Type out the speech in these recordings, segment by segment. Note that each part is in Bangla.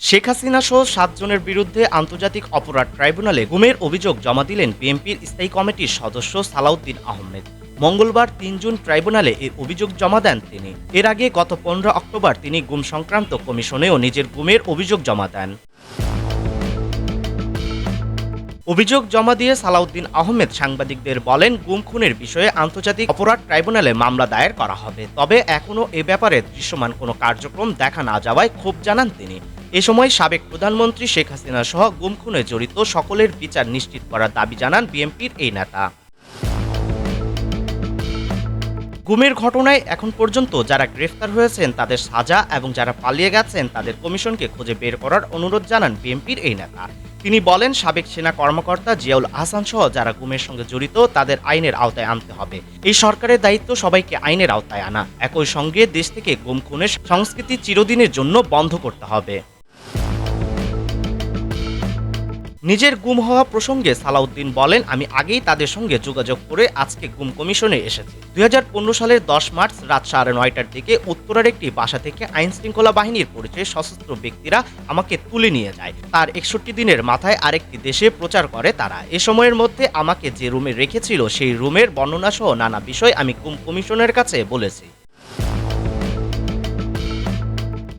শেখ হাসিনা সহ সাতজনের বিরুদ্ধে আন্তর্জাতিক অপরাধ ট্রাইব্যুনালে গুমের অভিযোগ জমা দিলেন বিএনপির স্থায়ী কমিটির সদস্য সালাউদ্দিন আহমেদ। মঙ্গলবার তিন জুন ট্রাইব্যুনালে এই অভিযোগ জমা দেন তিনি। এর আগে গত পনেরো অক্টোবর তিনি গুম সংক্রান্ত কমিশনেও নিজের গুমের অভিযোগ জমা দেন। অভিযোগ জমা দিয়ে সালাউদ্দিন আহমেদ সাংবাদিকদের বলেন, গুম খুনের বিষয়ে আন্তর্জাতিক অপরাধ ট্রাইব্যুনালে মামলা দায়ের করা হবে। তবে এখনও এ ব্যাপারে দৃশ্যমান কোনো কার্যক্রম দেখা না যাওয়ায় ক্ষোভ জানান তিনি। এ সময় সাবেক প্রধানমন্ত্রী শেখ হাসিনা সহ গুম খুনে জড়িত সকলের বিচার নিশ্চিত করার দাবি জানান বিএনপির এই নেতা। গুমের ঘটনায় এখন পর্যন্ত যারা গ্রেফতার হয়েছেন তাদের সাজা এবং যারা পালিয়ে গেছেন তাদের কমিশনকে খুঁজে বের করার অনুরোধ জানান বিএনপির এই নেতা। তিনি বলেন, সাবেক সেনা কর্মকর্তা জিয়াউল আহসান সহ যারা গুমের সঙ্গে জড়িত তাদের আইনের আওতায় আনতে হবে। এই সরকারের দায়িত্ব সবাইকে আইনের আওতায় আনা। একই সঙ্গে দেশ থেকে গুম খুনের সংস্কৃতি চিরদিনের জন্য বন্ধ করতে হবে। নিজের গুম হওয়া প্রসঙ্গে সালাউদ্দিন বলেন, আমি আগেই তাদের সঙ্গে যোগাযোগ করে আজকে গুম কমিশনে এসেছি। দুই হাজার পনেরো সালের দশ মার্চ রাত সাড়ে নয়টার দিকে উত্তরের একটি বাসা থেকে আইন শৃঙ্খলা বাহিনীর পরিচয়ে সশস্ত্র ব্যক্তিরা আমাকে তুলে নিয়ে যায়। তার একষট্টি দিনের মাথায় আরেকটি দেশে প্রচার করে তারা। এ সময়ের মধ্যে আমাকে যে রুমে রেখেছিল সেই রুমের বর্ণনা সহ নানা বিষয় আমি গুম কমিশনের কাছে বলেছি।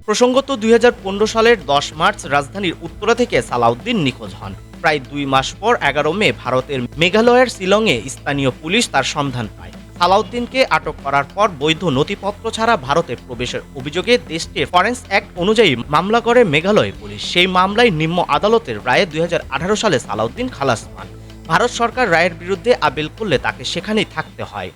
প্রসঙ্গত দুই হাজার পনেরো সালের দশ মার্চ রাজধানীর উত্তরা থেকে সালাউদ্দিন নিখোঁজ হন। প্রায় দুই মাস পর এগারো মে ভারতের মেঘালয়ের শিলংয়ে স্থানীয় পুলিশ তার সন্ধান পায়। সালাউদ্দিনকে আটক করার পর বৈধ নথিপত্র ছাড়া ভারতে প্রবেশের অভিযোগে দেশটির ফরেন্স অ্যাক্ট অনুযায়ী মামলা করে মেঘালয় পুলিশ। সেই মামলায় নিম্ন আদালতের রায়ে দুই হাজার আঠারো সালে সালাউদ্দিন খালাস পান। ভারত সরকার রায়ের বিরুদ্ধে আপিল করলে তাকে সেখানেই থাকতে হয়।